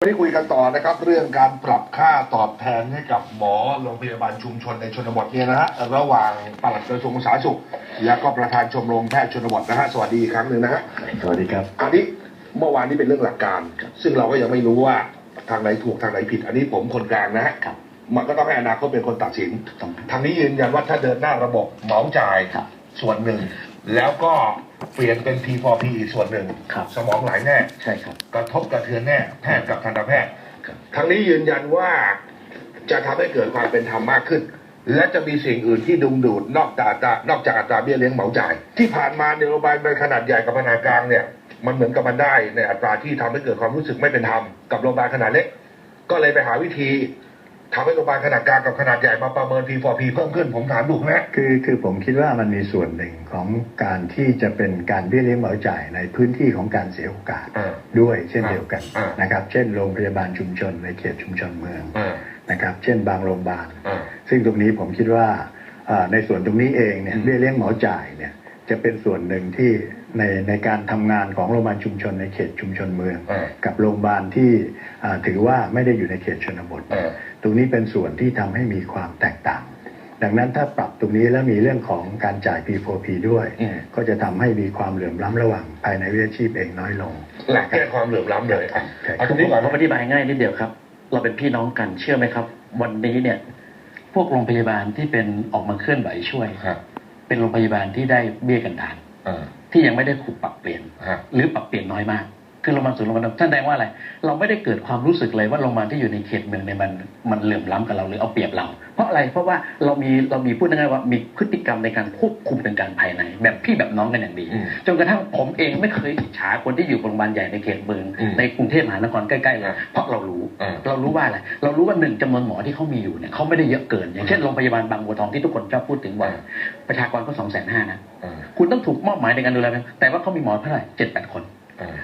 วันนี้คุยกันต่อนะครับเรื่องการปรับค่าตอบแทนให้กับหมอโรงพยาบาลชุมชนในชนบทเนี่ยนะฮะระหว่างปลัดกระทรวงสาธารณสุข และก็ประธานชมรมแพทย์ชนบทนะฮะสวัสดีอีกครั้งหนึ่งนะฮะสวัสดีครับ อันนี้เมื่อวานนี้เป็นเรื่องหลักการ ซึ่งเราก็ยังไม่รู้ว่าทางไหนถูกทางไหนผิด อันนี้ผมคนกลางนะฮะครับมันก็ต้องให้อนาคตเป็นคนตัดสินถูกต้องทางนี้ยืนยันว่าถ้าเดินหน้าระบบเหมาจ่ายครับส่วนหนึ่ง แล้วก็เปลี่ยนเป็น P4P อีกส่วนหนึ่ง ครับ สมองไหลแน่ ใช่ครับ กระทบกระเทือนแน่ แพทย์กับทันตแพทย์ครับทางนี้ยืนยันว่าจะทำให้เกิดความเป็นธรรมมากขึ้น และจะมีสิ่งอื่นที่ดึงดูดนอกจากอัตรานอกจากอัตราเบี้ยเลี้ยงเหมาจ่าย ที่ผ่านมาในโรงพยาบาลเป็นขนาดใหญ่กับขนาดกลางเนี่ย มันเหมือนกับมันได้ในอัตราที่ทำให้เกิดความรู้สึกไม่เป็นธรรมกับโรงพยาบาลขนาดเล็ก ก็เลยไปหาวิธี ทำให้โรงพยาบาลขนาดกลางกับขนาดใหญ่มาประเมิน P4P เพิ่มขึ้นผมถามถูกไหมคือคือผมคิดว่ามันมีส่วนหนึ่งของการที่จะเป็นการเบี้ยเลี้ยงเหมาจ่ายในพื้นที่ของการเสียโอกาสอ่าด้วยเช่นเดียวกันอ่านนะครับ เช่นโรงพยาบาลชุมชนในเขตชุมชนเมืองอ่านะครับ เช่นบางโรงพยาบาลอ่าซึ่งตรงนี้ผมคิดว่าอ่าในส่วนตรงนี้เองเนี่ยอืมเบี้ยเลี้ยงเหมาจ่ายเนี่ยจะเป็นส่วนหนึ่งที่ในในการทำงานของโรงพยาบาลชุมชนในเขตชุมชนเมืองอ่ากับโรงพยาบาลที่อ่าถือว่าไม่ได้อยู่ในเขตชนบทอ่า ตรงนี้เป็นส่วนที่ทำให้มีความแตกต่าง ดังนั้นถ้าปรับตรงนี้แล้วมีเรื่องของการจ่าย P4P ด้วยอืมก็จะทำให้มีความเหลื่อมล้ำระหว่างภายในวิชาชีพเองน้อยลงหลักแก้ความเหลื่อมล้ำเลยอะใช่เอาตรงนี้ก่อนผมอธิบายง่ายนิดเดียวครับ เราเป็นพี่น้องกันเชื่อไหมครับ วันนี้เนี่ยพวกโรงพยาบาลที่เป็นออกมาเคลื่อนไหวช่วยฮะเป็นโรงพยาบาลที่ได้เบี้ยกันดานอ่าที่ยังไม่ได้ถูกปรับเปลี่ยนฮะหรือปรับเปลี่ยนน้อยมาก คือโรงพยาบาลศูนย์โรงพยาบาลแสดงว่าอะไร เราไม่ได้เกิดความรู้สึกเลยว่าโรงพยาบาลที่อยู่ในเขตเมืองเนี่ยมันมันเหลื่อมล้ำกับเราหรือเอาเปรียบเรา เพราะอะไรเพราะว่าเรามีเรามีพูดง่ายๆว่ามีพฤติกรรมในการควบคุมเป็นการภายใน แบบพี่แบบน้องกันอย่างดีอืมจนกระทั่งผมเองไม่เคยอิจฉาคนที่อยู่โรงพยาบาลใหญ่ในเขตเมืองอืมในกรุงเทพมหานครใกล้ๆเลยอ่าเพราะเรารู้อ่าเรารู้ว่าอะไรเรารู้ว่าหนึ่งจำนวนหมอที่เขามีอยู่เนี่ยเขาไม่ได้เยอะเกิน อย่างเช่นโรงพยาบาลบางบัวทองที่ทุกคนชอบพูดถึงว่าอ่าประชากรก็สองแสนห้านะอ่าคุณต้องถูกมอบหมายในการดูแลแต่ว่าเขามีหมอเท่าไหร่เจ็ดแปดคนอ่า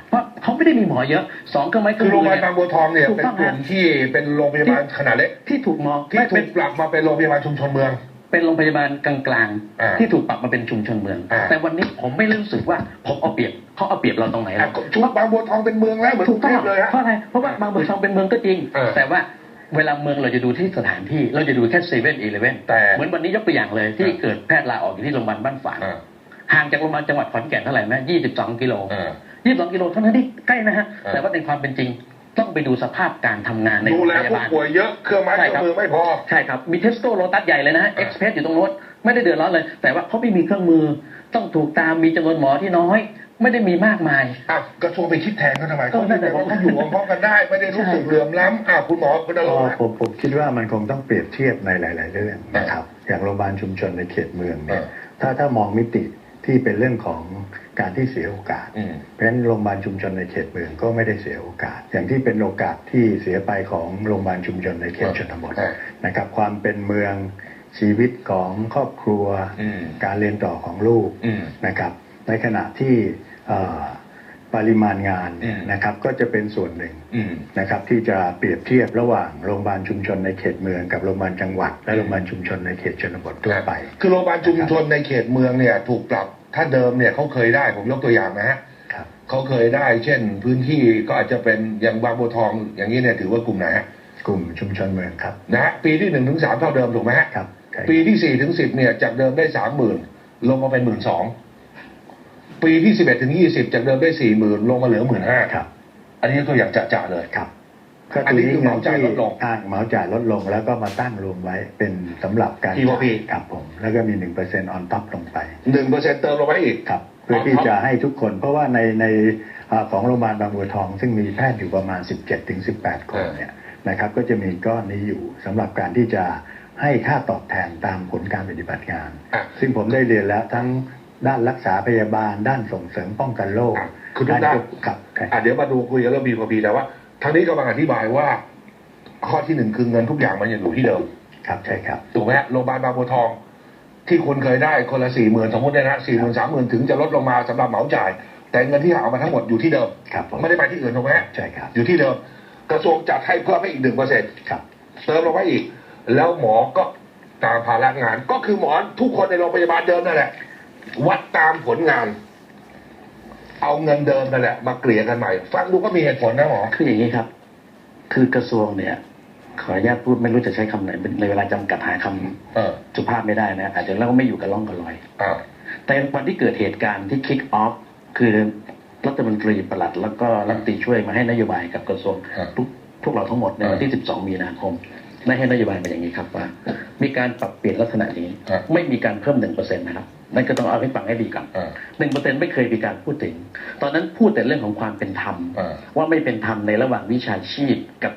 เพราะเขาไม่ได้มีหมอเยอะสองเครื่องไม้เคคืรื่อองโรงพมืยาบาลบางบัวทองเนี่ยถูกเป็นต้องกลุ่มฮะที่เป็นโรงพยาบาลขนาดเล็กที่ถูกมองที่ไม่ถูเป็นกปรับมาเป็นโรงพยาบาลชุมชนเมือง เป็นโรงพยาบาลกลางอ่าๆที่ถูกปรับมาเป็นชุมชนเมืองอ่าแต่วันนี้ผมไม่รู้สึกว่าผมเอาเปรียบเขาเอาเปรียบเราตรงไหนหรอะอกชุดบางบัวทองเป็นเมืองแล้วเหมือนกถูรุกงต้เทองพเลยฮะเพราะอะไรเพราะว่าบางบัวทองเป็นเมืองก็จริงเออแต่ว่าเวลาเมืองเราจะดูที่สถานที่เราจะดูแค่เซเว่นอีเลเว่นแต่เหมือนวันนี้ยกตัวอย่างเลยที่อ่าเกิดแพทย์ลาออกอยู่ที่โรงพยาบาลบ้านฝางอ่าห่างจากโรงพยาบาลจังหวัดขอนแก่นเท่าไหร่ไหมยี่สิบสองกิโลอ่า ยี่สิบสองกิโลเท่านั้นที่ใกล้นะฮะอ่าแต่ว่าในความเป็นจริงต้องไปดูสภาพการทำงานในดูโรงแลพยาผู้บาลป่วยเยอะเครื่องไม้เคใช่รื่อครับงมือไม่พอ ใช่ครับ มีเทสโก้โลตัสใหญ่เลยนะฮะอ่าเอ็กซ์เพรสอยู่ตรงโน้นไม่ได้เดือดร้อนเลย แต่ว่าเขาไม่มีเครื่องมือ ต้องถูกตามมีจำนวนหมอที่น้อย ไม่ได้มีมากมายอ้าวกระทรวงไปคิดแทนเขาทำไมก็เขานั่คิดนแหแต่ละว่าเขาอยู่พร้อมๆกันได้ ไม่ได้รู้สึกเหลื่อมล้ำอ้าวคุณหมอคุณนรงก็ค์นะผมผมคิดว่ามันคงต้องเปรียบเทียบในหลาย ๆ เรื่องนะครับอย่างโรงพยาบาลชุมชนในเขตเมืองเนี่ยเออถ้าถ้ามองมิติ ที่เป็นเรื่องของการที่เสียโอกาสอืมเพราะฉะนั้นโรงพยาบาลชุมชนในเขตเมืองก็ไม่ได้เสียโอกาส อย่างที่เป็นโอกาสที่เสียไปของโรงพยาบาลชุมชนในเขตชนบทอ่านะครับ ความเป็นเมืองชีวิตของครอบครัวอืมการเรียนต่อของลูกอืมนะครับ ในขณะที่เอ่อ ปริมาณงานเนี่ยอืมนะครับก็จะเป็นส่วนหนึ่งอืมนะครับที่จะเปรียบเทียบระหว่างโรงพยาบาลชุมชนในเขตเมืองกับโรงพยาบาลจังหวัด และโรงพยาบาลชุมชนในเขตชนบททั่วไป คือโรงพยาบาลชุมชนในเขตเมืองเนี่ยถูกปรับถ้าเดิมเนี่ยเขาเคยได้ผมยกตัวอย่างนะฮะครับเขาเคยได้ เช่น พื้นที่ก็อาจจะเป็นอย่างบางบัวทองอย่างนี้เนี่ยถือว่ากลุ่มไหนฮะกลุ่มชุมชนเมืองครับนะฮะปีที่หนึ่งถึงสามเท่าเดิมถูกไหมฮะครับใช่ปีที่สี่ถึงสิบเนี่ยจากเดิมได้สามหมื่นลงมาเป็นหมื่นสอง ปีที่สิบเอ็ดถึงยี่สิบจากเดิมได้สี่หมื่นลงมาเหลือหมื่นห้าครับ อันนี้ตัวอย่างจะๆเลยครับอันนี้คือเหมาจ่ายลดลงอ่าเหมาจ่ายลดลงแล้วก็มาตั้งรวมไว้เป็นสำหรับการ TOP ครับผมแล้วก็มีหนึ่งเปอร์เซ็นต์ออนท็อปลงไปหนึ่งเปอร์เซ็นต์เติมลงไปอีกครับ เพื่อ On ที่ top จะให้ทุกคน เพราะว่าในในอ่าของโรงพยาบาลบางบัวทอง ซึ่งมีแพทย์อยู่ประมาณ17ถึง18คนเออเนี่ยนะครับ ก็จะมีก้อนนี้อยู่สำหรับการที่จะให้ค่าตอบแทนตามผลการปฏิบัติงานอะซึ่งผมได้เรียนแล้วทั้ง ด้านรักษาพยาบาล ด้านส่งเสริมป้องกันโรคอะคือทุกด้านควบครับใช่อะเดี๋ยวมาดูคุยกันเรื่องบีพอพีแต่ว่าทางนี้กำลังอธิบายว่า ข้อที่หนึ่งคือเงินทุกอย่างมันยังอยู่ที่เดิม ครับใช่ครับถูกไหมฮะโรงพยาบาลบางบัวทอง ที่คุณเคยได้คนละสี่หมื่นสมมติเนี่ยนะสี่หมื่นสามหมื่นถึงจะลดลงมาสำหรับเหมาจ่าย แต่เงินที่เอามาทั้งหมดอยู่ที่เดิมครับผมไม่ได้ไปที่อื่นถูกไหมฮะใช่ครับอยู่ที่เดิม กระทรวงจัดให้เพิ่มให้อีกหนึ่งเปอร์เซ็นต์ครับเติมลงไปอีก แล้วหมอก็ตามภาระงานก็คือหมอทุกคนในโรงพยาบาลเดิมนั่นแหละ วัดตามผลงาน เอาเงินเดิมนั่นแหละมาเกลี่ยกันใหม่ ฟังดูก็มีเหตุผลนะหมอคืออย่างนี้ครับ คือกระทรวงเนี่ย ขออนุญาตพูดไม่รู้จะใช้คำไหนในเวลาจำกัดหาคำเออสุภาพไม่ได้นะอาจจะแล้วก็ไม่อยู่กับร่องกับรอยอ่าแต่วันที่เกิดเหตุการณ์ที่คิกออฟคือรัฐมนตรีประหลัด แล้วก็รัฐมนตรีช่วยมาให้นโยบายกับกระทรวงครับทุกพวกเราทั้งหมดในวันที่ 12 มีนาคม ได้ให้นโยบายมาอย่างนี้ครับว่า มีการปรับเปลี่ยนลักษณะนี้ครับไม่มีการเพิ่มหนึ่งเปอร์เซ็นต์นะครับนั่นก็ต้องเอาให้ฟังให้ดีก่อนอ่าหนึ่งเปอร์เซ็นต์ไม่เคยมีการพูดถึง ตอนนั้นพูดแต่เรื่องของความเป็นธรรมอ่าว่าไม่เป็นธรรมในระหว่างวิชาชีพกับ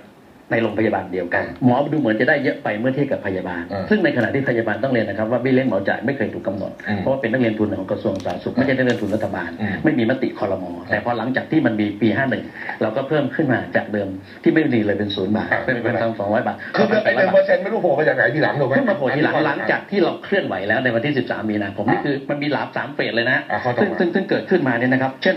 ในโรงพยาบาลเดียวกัน หมอดูเหมือนจะได้เยอะไปเมื่อเทียบกับพยาบาลอ่าซึ่งในขณะที่พยาบาลต้องเรียนนะครับว่าบี้เลี้ยงเหมาจ่ายไม่เคยถูกกำหนดอืมเพราะว่าเป็นนักเรียนทุนของกระทรวงสาธารณสุขไม่ใช่นักเรียนทุนรัฐบาลอืมไม่มีมติคอรมอแต่พอหลังจากที่มันมีปี51เราก็เพิ่มขึ้นมาจากเดิมที่ไม่มีเลยเป็นศูนย์บาทอ่าเป็นเป็นพันสองร้อยบาทคือไอ้หนึ่งเปอร์เซ็นต์ไม่รู้โผล่มาจากไหนทีหลังถูกไหมเพิ่งมาโผล่ทีหลังหลังจากที่เราเคลื่อนไหวแล้วในวันที่ 13 มีนาคมนี่คือมันมีหลาบสามเฟสเลยนะอ่าเข้าใจซึ่งซึ่งซึ่งเกิดขึ้นมาเนี่ยนะครับ เช่น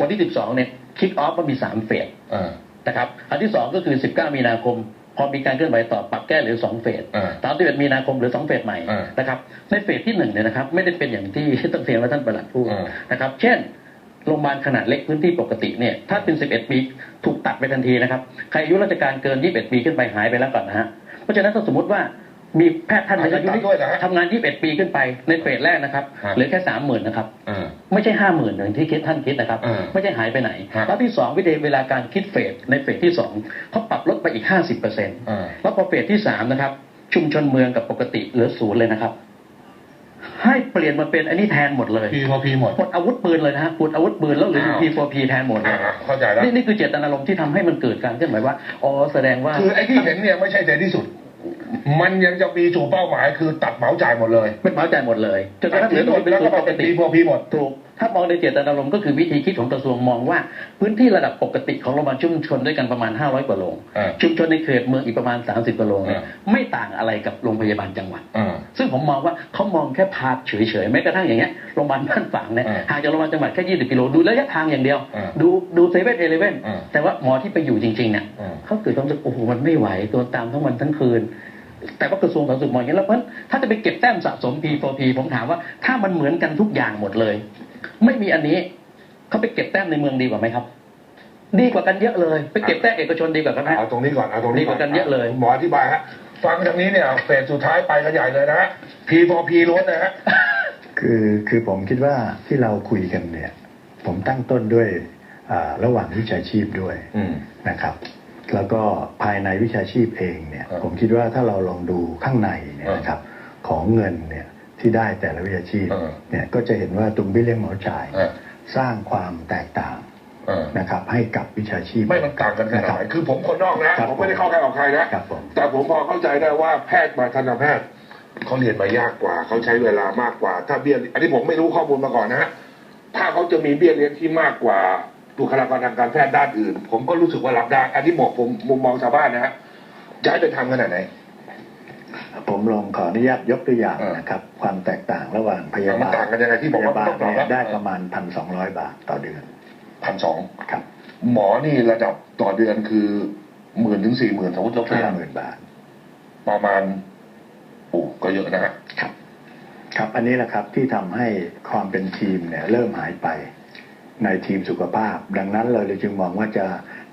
วันที่ 12เนี่ยคิกออฟมันมีสามเฟสอ่า นะครับอันที่สองก็คือ 19 มีนาคม พอมีการเคลื่อนไหวต่อปรับแก้เหรือสองเฟสอ่าสามสิบเอ็ดมีนาคมเหรือสองเฟสใหม่อ่านะครับในเฟสที่หนึ่งเนี่ยนะครับไม่ได้เป็นอย่างที่ต้องเรียนว่าท่านประหลัดพูดอ่านะครับเช่นโรงพยาบาลขนาดเล็กพื้นที่ปกติเนี่ยถ้าเป็น 11 ปีถูกตัดไปทันทีนะครับ ใครอายุราชการเกิน 21 ปีขึ้นไปหายไปแล้วก่อนนะฮะเพราะฉะนั้นถ้าสมมติว่า มีแพทย์ท่านหนึ่งอายุตัดด้วยนะฮะทำงาน21ปีขึ้นไปในเฟสแรกนะครับฮะ เหลือแค่30,000นะครับ อ่า ไม่ใช่ห้าหมื่นอย่างที่คิดท่านคิดนะครับ อ่าไม่ใช่หายไปไหนฮะแล้วที่สองวิธีเวลาการคิดเฟสในเฟสที่สองเขาปรับลดไปอีกห้าสิบเปอร์เซ็นต์อ่า แล้วพอเฟสที่สามนะครับ ชุมชนเมืองกับปกติเหลือศูนย์เลยนะครับ ให้เปลี่ยนมาเป็นอันนี้แทนหมดเลยพีพอพีหมด ปลดอาวุธปืนเลยนะฮะปลดอาวุธปืนแล้วเหลือ อ้าวพีโฟพีแทนหมดเลอ่ายเข้าใจแล้ว นี่นี่คือเจตนารมณ์ที่ทำให้มันเกิดการเคลื่อนไหวว่าอ๋อแสดงว่า คือไอ้ที่เห็นเนี่ยไม่ใช่เด่นที่สุด มันยังจะมีจุดเป้าหมายคือตัดเหมาจ่ายหมดเลย เป็นเหมาจ่ายหมดเลยจนกระทั่งเหลือหมดเป็นแล้วศูก็นย์มาปเป็กนติพีพอพีหมดถูก ถ้ามองในเจตนารมณ์ก็คือวิธีคิดของกระทรวงมองว่า พื้นที่ระดับปกติของโรงพยาบาลชุมชนด้วยกันประมาณ 500กว่าโรงอ่าชุมชนในเขตเมืองอีกประมาณ 30กว่าโรงเนี่ยอ่าไม่ต่างอะไรกับโรงพยาบาลจังหวัดอ่าซึ่งผมมองว่าเขามองแค่ภาพเฉยๆแม้กระทั่งอย่างเงี้ยโรงพยาบาลบ้านฝางเนี่ยอ่าห่างจากโรงพยาบาลจังหวัดแค่20กิโลดูระยะทางอย่างเดียวอ่าดูดูเซเว่นเอเลเว่นอ่าแต่ว่าหมอที่ไปอยู่จริงๆเนี่ยอ่าเขาเกิดความรู้สึกโอ้โหมันไม่ไหวตัวตามทั้งวันทั้งคืนแต่ว่ากระทรวงสาธารณสุขมองอย่างนี้แล้วเพราะฉะนั้นถ้าจะไปเก็บแต้มสะสม P4P ผมถามว่าถ้ามันเหมือนกันทุกอย่างหมดเลย ไม่มีอันนี้เขาไปเก็บแต้มในเมืองดีกว่าไหมครับ ดีกว่ากันเยอะเลย ไปเก็บแต้มเอกชนดีกว่ากันไหมเอาตรงนี้ก่อนเอาตรงนี้ดีกว่ากันเยอะเลยหมออธิบายฮะฟังทางนี้เนี่ยเฟสสุดท้ายไปกันใหญ่เลยนะฮะพีพอพีล้วนนะฮะคือคือผมคิดว่าที่เราคุยกันเนี่ย ผมตั้งต้นด้วยอ่าระหว่างวิชาชีพด้วยอืมนะครับ แล้วก็ภายในวิชาชีพเองเนี่ยครับผมคิดว่าถ้าเราลองดูข้างในเนี่ยนะครับ ของเงินเนี่ย ที่ได้แต่ละวิชาชีพเออเนี่ยก็จะเห็นว่าตุงเบี้ยเลี้ยงเหมาจ่ายเออสร้างความแตกต่างเออนะครับให้กับวิชาชีพไม่มันต่างกันขนาดไหนคือผมคนนอกนะครับผมไม่ได้เข้าใครออกใครนะครับผมแต่ผมพอเข้าใจได้ว่าแพทย์มาทันตแพทย์เขาเรียนมายากกว่าเขาใช้เวลามากกว่า ถ้าเบี้ยอันนี้ผมไม่รู้ข้อมูลมาก่อนนะฮะถ้าเขาจะมีเบี้ยเลี้ยงที่มากกว่าบุคลากรทางการแพทย์ด้านอื่น ผมก็รู้สึกว่ารับได้อันนี้บอกผมมุมมองชาวบ้านนะฮะจะให้เป็นธรรมขนาดไหน ผมลองขออนุญาตยกตัวอย่างเออนะครับ ความแตกต่างระหว่างพยามันบาลต่างกันยังไงที่บอกพว่ายาบาลต้องปรับเนี่ยได้แล้วประมาณพันสองร้อยบาทต่อเดือนพันสองครับ หมอนี่ระดับต่อเดือนคือหมื่นถึงสี่หมื่นสมมติเราเทียห้าบหมื่นบาท ประมาณโอ้ก็เยอะนะฮะครับ ครับอันนี้แหละครับที่ทำให้ความเป็นทีมเนี่ย เริ่มหายไปในทีมสุขภาพ ดังนั้นเราเลยจึงมองว่าจะ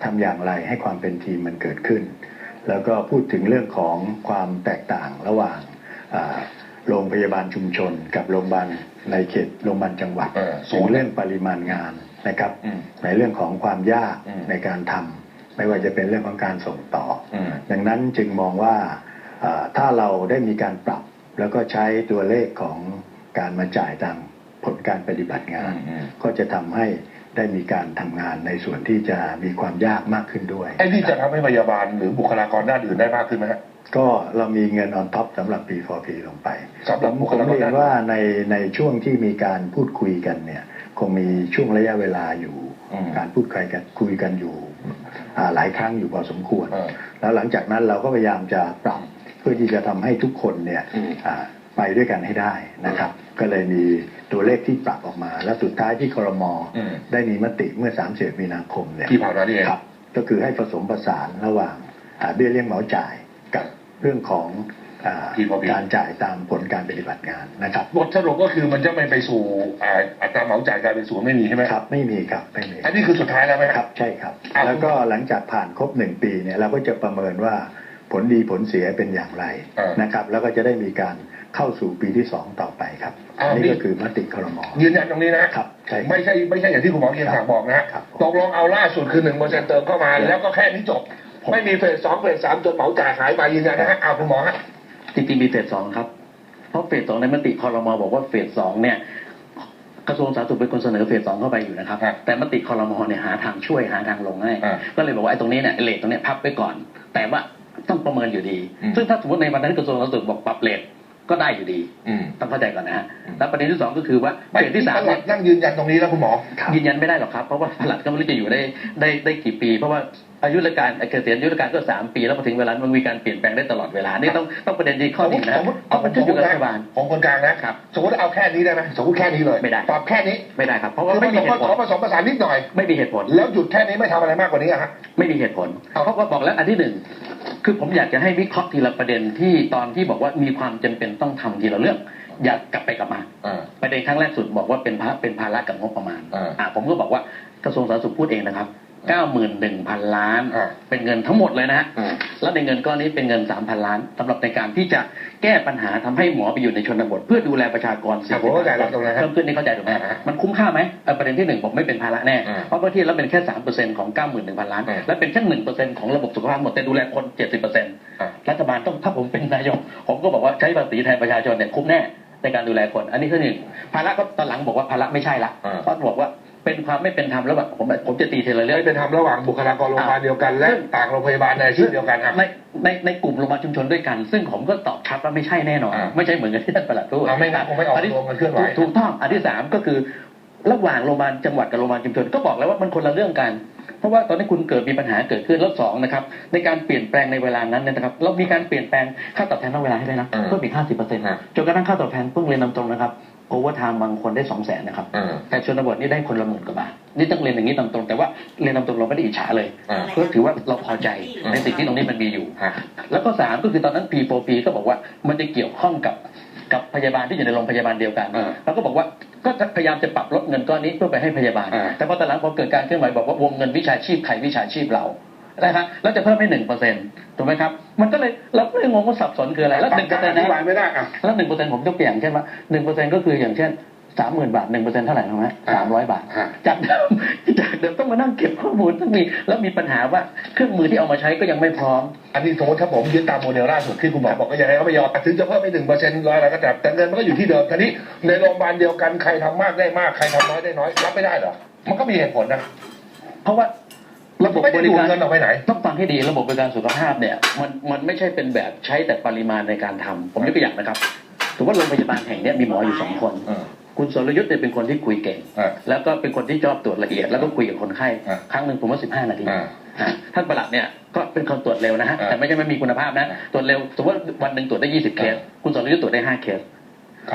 ทำอย่างไรให้ความเป็นทีมมันเกิดขึ้น แล้วก็พูดถึงเรื่องของความแตกต่างระหว่างอ่าโรงพยาบาลชุมชน กับโรงพยาบาลในเขตโรงพยาบาลจังหวัดเออถึงเรื่องปริมาณงานนะครับอืมในเรื่องของความยากอืมในการทำไม่ว่าจะเป็นเรื่องของการส่งต่ออืมดังนั้นจึงมองว่าเอ่อถ้าเราได้มีการปรับ แล้วก็ใช้ตัวเลขของการมาจ่ายตามผลการปฏิบัติงานอืมก็จะทำให้ ได้มีการทำงานในส่วนที่จะมีความยากมากขึ้นด้วยไอ้นี่จะทำให้พยาบาลหรือบุคลากรด้านอื่นได้มากขึ้นไหมฮะก็เรามีเงินออนท็อปสำหรับ P4P ลงไปสำหรับบุผคมลากรเรียด้านนว่าในในช่วงที่มีการพูดคุยกันเนี่ยคงมีช่วงระยะเวลาอยู่อืมการพูดคุยกันคุยกันอยู่อ่าหลายครั้งอยู่พอสมควรเออแล้วหลังจากนั้นเราก็พยายามจะปรับเพื่อที่จะทำให้ทุกคนเนี่ยอืมอ่า ไปด้วยกันให้ได้นะครับ ก็เลยมีตัวเลขที่ปรับออกมา และสุดท้ายที่ครมอืมได้มีมติเมื่อ3เดือนมีนาคมเนี่ยที่ผ่านมานี่เองครับ ก็คือให้ผสมผสานระหว่างอ่าเบี้ยเลี้ยงเหมาจ่ายกับเรื่องของอ่า P4P การจ่ายตามผลการปฏิบัติงานนะครับบทสรุปก็คือมันจะไม่ไปสู่อ่าอัตราเหมาจ่ายกลายเป็นศูนย์ไม่มีใช่ไหมครับ ไม่มีครับไม่มีอันนี้คือสุดท้ายแล้วไหมครับ ใช่ครับอ่าแล้วก็หลังจากผ่านครบหนึ่งปีเนี่ยเราก็จะประเมินว่า ผลดีผลเสียเป็นอย่างไรอ่านนะครับ แล้วก็จะได้มีการเข้าสู่ปีที่สองต่อไปครับอ้าวอันนี่นี่ก็คือมติครมยืนยันตรงนี้นะครับใช่ไม่ใช่ไม่ใช่อย่างที่คุณหมอเกียรติศักดิ์บอกนะครับตกลงเอาล่าสุดคือหนึ่งเปอร์เซ็นต์เติมเข้ามา แล้วก็แค่นี้จบ ไม่มีเฟสสองเฟสสามจนเหมาจ่ายหายไปยืนยันนะฮะเอาคุณหมอฮะจริงๆมีเฟสสองครับ เพราะเฟสสองในมติคอรมอบอกว่าเฟสสองเนี่ยกระทรวงสาธารณสุขเป็นคนเสนอเฟสสองเข้าไปอยู่นะครับครับแต่มติคอรมอเนี่ยหาทางช่วยหาทางลงให้อ่าก็เลยบอกว่าไอ้ตรงนี้เนี่ยเลทตรงเนี้ยพับไว้ก่อน แต่ว่า ต้องประเมินอยู่ดีอืมซึ่งถ้าสมมติในวันนั้นที่กระทรวงสาธารณสุขบอกปรับเลทก็ได้อยู่ดีอืมต้องเข้าใจก่อนนะฮะอืมแล้วประเด็นที่สองก็คือว่าไม่เฟสที่สามหลัเนี่ยกนั่งยืนยันตรงนี้แล้วคุณหมอครับยืนยันไม่ได้หรอกครับเพราะว่าผลัดก็ไม่รู้จะอยู่ได้ได้ได้กี่ปี เพราะว่า อายุราชการเกษียณอายุราชการก็สามปีแล้วพอถึงเวลา มันมีการเปลี่ยนแปลงได้ตลอดเวลา นี่ต้องต้องประเด็นที่ข้อหนึ่งนะสมมติเพราะมันขึ้นอยู่กับรัฐบาลของคนกลางนะครับ สมมติเอาแค่นี้ได้ไหมสมมติแค่นี้เลยไม่ได้ปรับแค่นี้ไม่ได้ครับเพราะว่าคือไม่มีเหผตุผขอลผสมผสานนิดหน่อย ไม่มีเหตุผล แล้วหยุดแค่นี้ไม่ทำอะไรมากกว่านี้อะฮะไม่มีเหตุผลเอาเขาก็บอกแล้วอันที่หนึ่งคือผมอยากจะให้วิเคราะห์ทีละประเด็นที่ตอนที่บอกว่ามีความจำเป็นต้องทำทีละเรื่องอยากกลับไปกลับมาอ่าประเด็นครั้งแรกสุดบอกว่าเป็นภาเป็นภาระกับงบประมาณอ่าผมก็บอกว่ากระทรวงสาธารณสุขพูดเองนะครับ 91,000ล้าน อ่าเป็นเงินทั้งหมดเลยนะฮะ อ่า แล้วในเงินก้อนนี้เป็นเงิน3,000ล้านสำหรับในการที่จะแก้ปัญหาทำให้หมอไปอยู่ในชนบท เพื่อดูแลประชากรอะผมเข้าใจแล้วตรงนั้นครับเพิ่มขึ้นนี่เข้าใจถูกไหมอ่ามันคุ้มค่าไหมเอ่อประเด็นที่หนึ่งบอกไม่เป็นภาระแน่ อ่าเพราะบางทีแล้วเป็นแค่3%ของ91,000ล้าน อ่าและเป็นแค่1%ของระบบสุขภาพหมดแต่ดูแลคน70%อ่ารัฐบาลต้องถ้าผมเป็นนายกผมก็บอกว่าใช้ภาษีแทนประชาชนเนี่ยคุ้มแน่ในการดูแลคน อันนี้คือหนึ่งภาระก็ตอนหลังบอกว่าภาระไม่ใช่ละอ่าเพราะบอกว่า เป็นความไม่เป็นธรรมแล้วแบบผมผมจะตีทีละเรื่องไม่เป็นธรรมระหว่างบุคลากรโรงพยาบาลเดียวกันและต่างโรงพยาบาลในอาชีพเดียวกันอะในในในกลุ่มโรงพยาบาลชุมชนด้วยกัน ซึ่งผมก็ตอบชัดว่าไม่ใช่แน่นอนอ่าไม่ใช่เหมือนกับที่ท่านประหลัดพูดอ่าไม่งั้นคงไม่ออกที่รวมกันเคลื่อนไหวถูกต้องอันที่สามก็คือ ระหว่างโรงพยาบาลจังหวัดกับโรงพยาบาลชุมชนก็บอกแล้วว่ามันคนละเรื่องกันเพราะว่าตอนนี้คุณเกิดมีปัญหาเกิดขึ้นแล้วสองนะครับ ในการเปลี่ยนแปลงในเวลานั้นเนยนะครับเรามีการเปลี่ยนแปลงค่าตอบแทนนอกเวลาให้ด้วยนะอ่าเพิ่มอีกห้าสิบเปอร์เซ็นต์อ่าจนกระทั่งค่าตอบแทนเพิ่งเรียนนำตรงนะครับ โอเวอร์ไทม์บางคนได้สองแสนนะครับอ่าแต่ชนบทนี่ได้คนละหมื่นกว่าบาท นี่ต้องเรียนอย่างนี้ตามตรง แต่ว่าเรียนตามตรงเราไม่ได้อิจฉาเลยอ่าเพื่อถือว่าเราพอใจอืมในสิ่งที่ตรงนี้มันมีอยู่ฮะแล้วก็สามก็คือตอนนั้น P4P ก็บอกว่ามันจะเกี่ยวข้องกับกับพยาบาลที่อยู่ในโรงพยาบาลเดียวกันอ่าแล้วก็บอกว่าก็พยายามจะปรับลดเงินก้อนนี้เพื่อไปให้พยาบาลอ่าแต่พอตอนหลังพอเกิดการเคลื่อนไหวบอกว่าวงเงินวิชาชีพใครวิชาชีพเรา นะครับแล้วจะเพิ่มให้หนึ่งเปอร์เซ็นต์ถูกไหมครับ มันก็เลยเราก็เลยงงว่าสับสนคืออะไร แล้วหนึ่งเปอร์เซ็นต์อธิบายนะไม่ได้อะแล้วหนึ่งเปอร์เซ็นต์ผมยกตัวอย่างเช่นว่าหนึ่งเปอร์เซ็นต์ก็คืออย่างเช่นสามหมื่นบาทหนึ่งเปอร์เซ็นต์เท่าไหร่รู้ไหมอ่าสามร้อยบาทฮะจากเดิมจากเดิมต้องมานั่งเก็บข้อมูลต้องมีแล้วมีปัญหาว่าเครื่องมือที่เอามาใช้ก็ยังไม่พร้อม อันนี้สมมติถ้าผมยึดตามโมเดลล่าสุดที่คุณหมอบอกก็ยังไงก็ไม่ยอมถึงจะเพิ่มไปหนึ่งเปอร์เซ็นต์ร้อยอะไรก็แต่แต่เงินมันก็อยู่ที่เดิมทีนี้ในโรงพยาบาลเดียวกันใครทำมากได้มากใครทำน้อยได้น้อยรับไม่ได้เหรอมันก็มีเหตุผลนะเพราะว่า ระบบไม่บได้ริดูดการเงินออกไปไหนต้องฟังให้ดีระบบบริการสุขภาพเนี่ยมันมันไม่ใช่เป็นแบบใช้แต่ปริมาณในการทำผมยกตัวอย่างนะครับถือว่าโรงพยาบาลแห่งเนี้ยมีหมออยู่สองคนอืมคุณสรยุทธ์เนี่ยเป็นคนที่คุยเก่งอ่าแล้วก็เป็นคนที่ชอบตรวจละเอียดแล้วก็คุยกับคนไข้อ่าครั้งหนึ่งผมว่าสิบห้านาทีอ่าอ่าท่านประหลัดเนี่ยก็เป็นคนตรวจเร็วนะฮะอ่าแต่ไม่ใช่ไม่มีคุณภาพนะอ่าตรวจเร็วสมมติว่าวันหนึ่งตรวจได้ยี่สิบเคสอ่าคุณสรยุทธ์ตรวจได้ห้าเคสครับ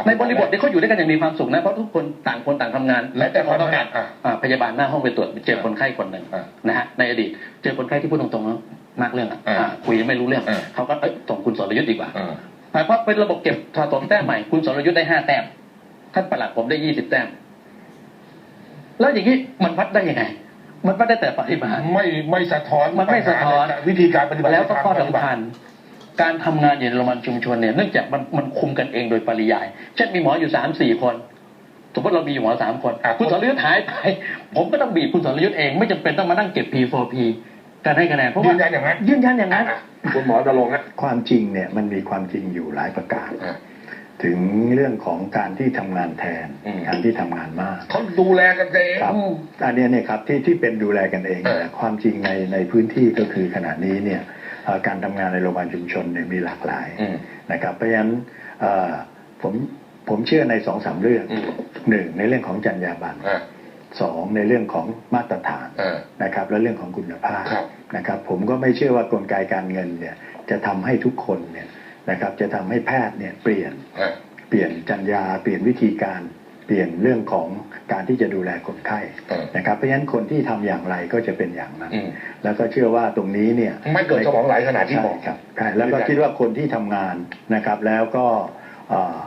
ในบริบทที่เขาอยู่ด้วยกันอย่างมีความสุขนะเพราะทุกคนต่างคนต่างทำงาน แล้วแต่ความต้องถนัการดอะอ่าพยาบาลหน้าห้องไปตรวจเจอคนไข้คนหนึ่งอะนะฮะในอดีตเจอคนไข้ที่พูดตรงๆแล้วมากเรื่องอะอ่าอ่าคุยไม่รู้เรื่องอ่าเขาก็เอ้ยส่งคุณสรยุทธ์ดีกว่าอ่าอ่าเพราะเป็นระบบเก็บสะสมแต้มใหม่คุณสรยุทธ์ได้ห้าแต้มท่านประหลัดผมได้ยี่สิบแต้ม แล้วอย่างนี้มันวัดได้ยังไง มันวัดได้แต่ปริมาณไม่ไม่สะท้อนมันไม่สะท้อนปัญหาในวิธีการปฏิบัติแล้วก็ข้อในทางปฏิบัติสำคัญ การทำงานอยู่ในโรงพยาบาลชุมชนเนี่ยเนื่องจากมันมันคุมกันเองโดยปริยาย เช่นมีหมออยู่สามสี่คนสมมติเรามีอยู่หมอสามคนอะคุณสรยุทธ์หายไป ผมก็ต้องบีบคุณสรยุทธ์เองไม่จำเป็นต้องมานั่งเก็บ P4P การให้คะแนนเพราะยืว่านยันอย่างนั้นยืนยันอย่างนั้นอะคุณหมอจะลงค์นะความจริงเนี่ยมันมีความจริงอยู่หลายประการอะถึงเรื่องของการที่ทำงานแทนอืมการที่ทำงานมากเขาดูแลกันเองครับอืมอันเนี้ยเนี่ยครับที่ที่เป็นดูแลกันเองเออนะความจริงในในพื้นที่ก็คือขณะนี้เนี่ยเอ่อ การทำงานในโรงพยาบาลชุมชนเนี่ยมีหลากหลายอืมนะครับ เพราะฉะนั้นเอ่อผมผมเชื่อในสองสามเรื่องอืมหนึ่งในเรื่องของจรรยาบรรณอะสองในเรื่องของมาตรฐานอะนะครับ และเรื่องของคุณภาพครับนะครับ ผมก็ไม่เชื่อว่ากลไกการเงินเนี่ยจะทำให้ทุกคนเนี่ยนะครับ จะทำให้แพทย์เนี่ยเปลี่ยนอะเปลี่ยนจรรยาเปลี่ยนวิธีการ เปลี่ยนเรื่องของการที่จะดูแลคนไข้เออนะครับเพราะฉะนั้นคนที่ทำอย่างไรก็จะเป็นอย่างนั้นอืมแล้วก็เชื่อว่าตรงนี้เนี่ยไม่เกิดสมองไหลขนาดที่ใช่บอกครับใช่แล้วก็คิดว่าคนที่ทำงานนะครับแล้วก็เอ่อ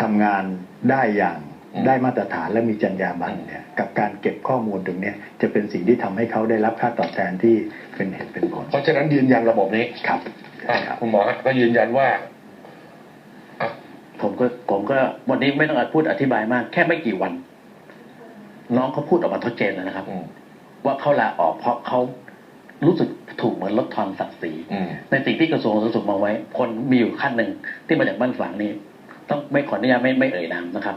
ทำงานได้อย่างอืมได้มาตรฐานและมีจรรยาบรรณเนี่ยกับการเก็บข้อมูลตรงเนี้ยจะเป็นสิ่งที่ทำให้เขาได้รับค่าตอบแทนที่เป็นเหตุเป็นผล เพราะฉะนั้นยืนยันระบบนี้ครับอะคุณหมอฮะก็ยืนยันว่าอะ ผมก็ผมก็วันนี้ไม่ต้องพูดอธิบายมาก แค่ไม่กี่วัน น้องเขาพูดออกมาชัดเจนแล้วนะครับอืมว่าเขาลาออกเพราะเขารู้สึกถูกเหมือนลดทอนศักดิ์ศรีอืมในสิ่งที่กระทรวงสาธารณสุขมองไว้ คนมีอยู่ขั้นหนึ่งที่มาจากบ้านฝางนี่ต้องไม่ขออนุญาตไม่ไม่เอ่ยนามนะครับ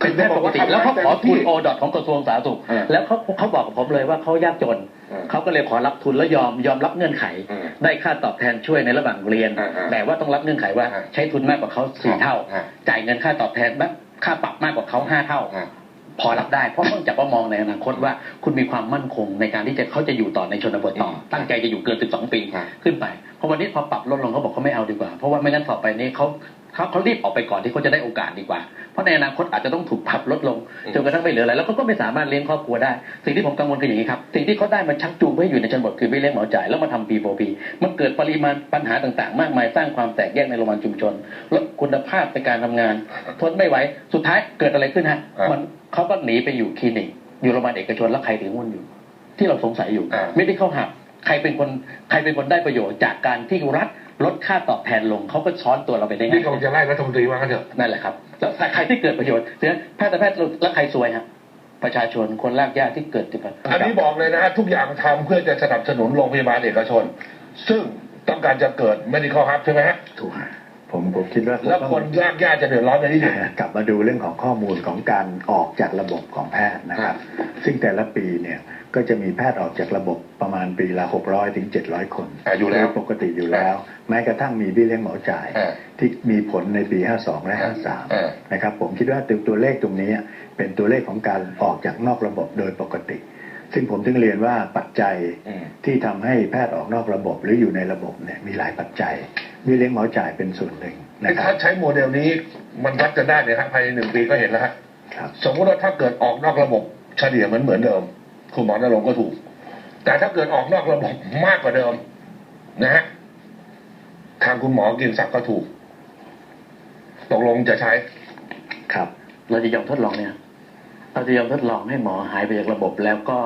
เป็นแพทย์ปกติ แล้วเขาขอทุนโอดอทของกระทรวงสาธารณสุขเออแล้วเขาเขาบอกกับผมเลยว่าเขายากจนเออเขาก็เลยขอรับทุนแล้วยอมยอมรับเงื่อนไขเออได้ค่าตอบแทนช่วยในระหว่างเรียนเออเออแต่ว่าต้องรับเงื่อนไขว่าเออใช้ทุนมากกว่าเขาสี่เท่าเออจ่ายเงินค่าตอบแทนแบบค่าปรับมากกว่าเขาห้าเท่าอะพอรับได้เพราะเนื่องจากว่ามองในอนาคตว่าคุณมีความมั่นคงในการที่จะเขาจะอยู่ต่อในชนบทต่ออืมตั้งใจจะอยู่เกิน 12 ปีครับขึ้นไปเพราะวันนี้พอปรับลดลงเขาบอกเขาไม่เอาดีกว่า เพราะว่าไม่งั้นต่อไปนี้เขา เขาเขารีบออกไปก่อนที่เขาจะได้โอกาสดีกว่า เพราะในอนาคตอาจจะต้องถูกปรับลดลงจนกระทั่งไม่เหลืออะไรแล้วเขาก็ไม่สามารถเลี้ยงครอบครัวได้ สิ่งที่ผมกังวลคืออย่างนี้ครับ สิ่งที่เขาได้มาชักจูงเพื่อให้อยู่ในชนบทคือไม่เลี้ยงเหมาจ่ายแล้วมาทำ P4P มันเกิดปริมาณปัญหาต่างๆ มากมายสร้างความแตกแยกในโรงพยาบาลชุมชนลดคุณภาพในการทำงาน ทนไม่ไหวสุดท้ายเกิดอะไรขึ้นฮะครับมันเขาก็หนีไปอยู่คลินิกอยู่โรงพยาบาลเอกชนแล้วใครถือหุ้นอยู่ ที่เราสงสัยอยู่อ่าไม่ได้เข้าหัก ใครเป็นคนใครเป็นคนได้ประโยชน์จากการที่รัฐลดค่าตอบแทนลงเขาก็ช้อนตัวเราไปได้นี่ง่ายกำลังจะไล่รัฐมนตรีว่ากันเถอะนั่นแหละครับแล้วใครที่เกิดประโยชน์เสียแพทย์แพทย์แล้วใครซวยฮะประชาชนคนลากยากที่เกิดจากการอันนี้บอกเลยนะฮะทุกอย่างทำเพื่อจะสนับสนุนโรงพยาบาลเอกชน ซึ่งต้องการจะเกิด medical hub ใช่ไหมฮะถูกผมผมคิดว่าแล้วต้องคนยากยากจะเดือดร้อนในที่สุดกลับมาดูเรื่องของข้อมูลของการออกจากระบบของแพทย์นะครับ ซึ่งแต่ละปีเนี่ย ก็จะมีแพทย์ออกจากระบบประมาณปีละ600ถึง700 คนอะอยู่แล้ว โดปกติอยู่แล้ว แม้กระทั่งมีเบี้ยเลี้ยงเหมาจ่าย อ่า ที่มีผลในปี 52 และอ่า53 นะครับ ผมคิดว่าตัวตัวเลขตรงนี้เป็นตัวเลขของการออกจากนอกระบบโดยปกติ ซึ่งผมถึงเรียนว่าปัจจัยอืม ที่ทำให้แพทย์ออกนอกระบบหรืออยู่ในระบบเนี่ยมีหลายปัจจัยเบี้ยเลี้ยงเหมาจ่ายเป็นส่วนหนึ่งนะครัถ้าบใช้โมเดลนี้มันวัดกันได้เนี่ยครับภายในหนึ่งปีก็เห็นแล้วฮะครับ สมมติว่าถ้าเกิดออกนอกระบบเฉลี่ยเหมือนเหมือนเดิม คุณหมอนรงค์ก็ถูก แต่ถ้าเกิดออกนอกระบบมากกว่าเดิม นะฮะทางคุณหมอกินศักดิ์ก็ถูก ตกลงจะใช้ ครับ เราจะยอมทดลองเนี่ย เราจะยอมทดลองให้หมอหายไปจากระบบแล้วก็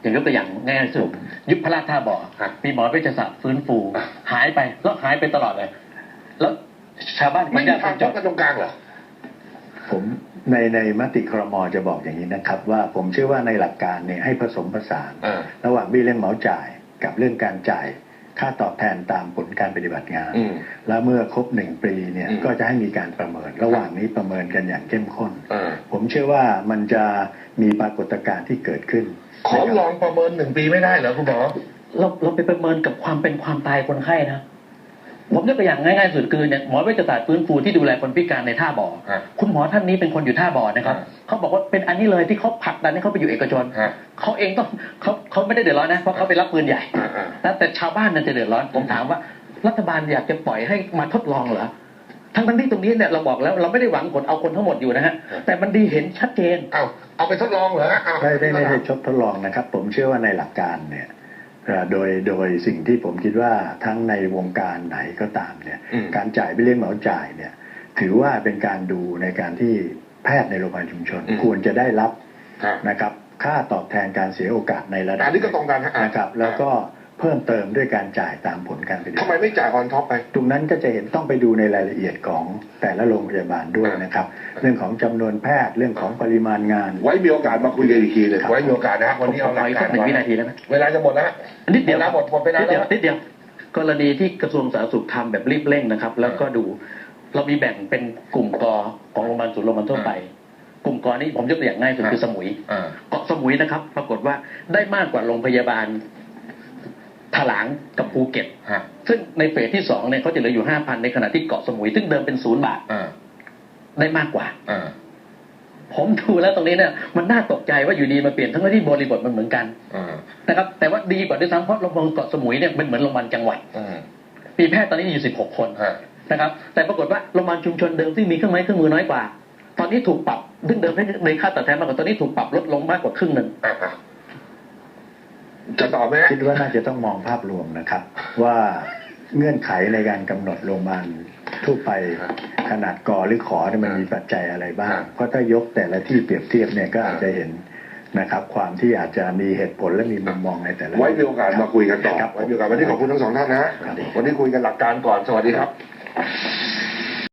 อย่างยกตัวอย่างง่ายๆสุดยุบพระราชท่าบ่อครับมีหมอเวชศาสตร์ฟื้นฟูอะหายไปแล้วหายไปตลอดเลย แล้วชาวบ้านคไม่นมียากคทางนพจบนกันตรงกลางเหรอผม ในในมติครมจะบอกอย่างนี้นะครับ ว่าผมเชื่อว่าในหลักการเนี่ยให้ผสมผสานอ่าระหว่างเบี้ยเลี้ยงเหมาจ่ายกับเรื่องการจ่ายค่าตอบแทนตามผลการปฏิบัติงานอืมแล้วเมื่อครบหนึ่งปีเนี่ยอืมก็จะให้มีการประเมิน ระหว่างนี้ประเมินกันอย่างเข้มข้นอ่าผมเชื่อว่ามันจะมีปรากฏการณ์ที่เกิดขึ้น ขอลองประเมินหนึ่งปีไม่ได้เหรอคุณหมอเราเราไปประเมินกับความเป็นความตายคนไข้นะ ผมยกตัวอย่างง่ายๆสุดคือเนี่ยหมอเวชศาสตร์ฟื้นฟูที่ดูแลคนพิการในท่าบ่อฮะคุณหมอท่านนี้เป็นคนอยู่ท่าบ่อนะครับฮะเขาบอกว่าเป็นอันนี้เลยที่เขาผลักดันให้เขาไปอยู่เอกชนฮะเขาเองต้องเขาเขาไม่ได้เดือดร้อนนะเพราะเขาไปรับปืนใหญ่อ่าอ่า นะแต่ชาวบ้านนั่นจะเดือดร้อนผมถามว่า รัฐบาลอยากจะปล่อยให้มาทดลองเหรอทั้งทั้งที่ตรงนี้เนี่ยเราบอกแล้วเราไม่ได้หวังผลเอาคนทั้งหมดอยู่นะฮะแต่มันดีเห็นชัดเจน เอาเอาไปทดลองเหรอเอา ไม่ได้ไม่ได้ชดทดลองนะครับ ผมเชื่อว่าในหลักการเนี่ยเอ่อ โดยโดยสิ่งที่ผมคิดว่าทั้งในวงการไหนก็ตามเนี่ยอืมการจ่ายไปเลี้ยงเหมาจ่ายเนี่ยถือว่าเป็นการดูในการที่แพทย์ในโรงพยาบาลชุมชนอืมควรจะได้รับครับนะครับค่าตอบแทนการเสียโอกาสในระดับอันนี้ก็ตรงกันฮะนะครับ แล้วก็ เพิ่มเติมด้วยการจ่ายตามผลการปฏิบัทำติไมไม่จ่ายออนท็อปไป ตรงนั้นก็จะเห็นต้องไปดูในรายละเอียดของแต่ละโรงพยาบาลด้วยนะครับ เรื่องของจำนวนแพทย์เรื่องของปริมาณงาน ไว้มีโอกาสมาคุยกันอีกทีหนึ่งครับไว้มีโอกาสนะฮะวันนี้ผเอามหขลัอกอีกกาสัรกหนึ่งก่อวินาทีได้ไหมเวลาจะหมดแล้วฮะนิดเดียวเวลาหมดหมดไปนานนิดเดียวแล้วนิดเดียวกรณีที่กระทรวงสาธารณสุขทำแบบรีบเร่งนะครับ แล้วก็ดูเรามีแบ่งเป็นกลุ่มกอของโรงพยาบาลศูนย์โรงพยาบาลทั่วไป กลุ่มกอนี้ผมยกตัวอย่างง่ายสุดคือสมุยอ่าเกาะสมุยนะครับ ปรากฏว่าได้มากกว่าโรงพยาบาล ถลางกับภูเก็ต ฮะ ซึ่งในเฟสที่สองเนี่ยเขาจะเหลืออยู่ห้าพันในขณะที่เกาะสมุย ซึ่งเดิมเป็นศูนย์บาทอ่าได้มากกว่า อ่าผมดูแล้วตรงนี้เนี่ยมันน่าตกใจว่าอยู่ดีมาเปลี่ยนทั้งที่บริบทมันเหมือนกันอ่านะครับแต่ว่าดีกว่าด้วยซ้ำเพราะโรงพยาบาลเกาะสมุยเนี่ยเป็นเหมือนโรงพยาบาลจังหวัดอืมมีแพทย์ตอนนี้อยู่ 16 คนฮะนะครับ แต่ปรากฏว่าโรงพยาบาลชุมชนเดิมที่มีเครื่องไม้เครื่องมือน้อยกว่า ตอนนี้ถูกปรับซึ่งเดิมในค่าตอบแทนมากกว่าตอนนี้ถูกปรับลดลงมากกว่าครึ่งหนึ่ง อะอะ จะตอบไหมคิดว่าน่าจะต้องมองภาพรวมนะครับ ว่าเงื่อนไขในการกำหนดโรงพยาบาลทั่วไปขนาดกอหรือขอเนี่ยมันมีปัจจัยอะไรบ้าง เพราะถ้ายกแต่ละที่เปรียบเทียบเนี่ยก็อาจจะเห็นนะครับ ความที่อาจจะมีเหตุผลและมีมุมมองในแต่ละไว้มีโอกาสมาคุยกันต่อครับไว้มีโอกาสวันนี้ขอบคุณทั้งสองท่านนะครับวันนี้คุยกันหลักการก่อนสวัสดีครับ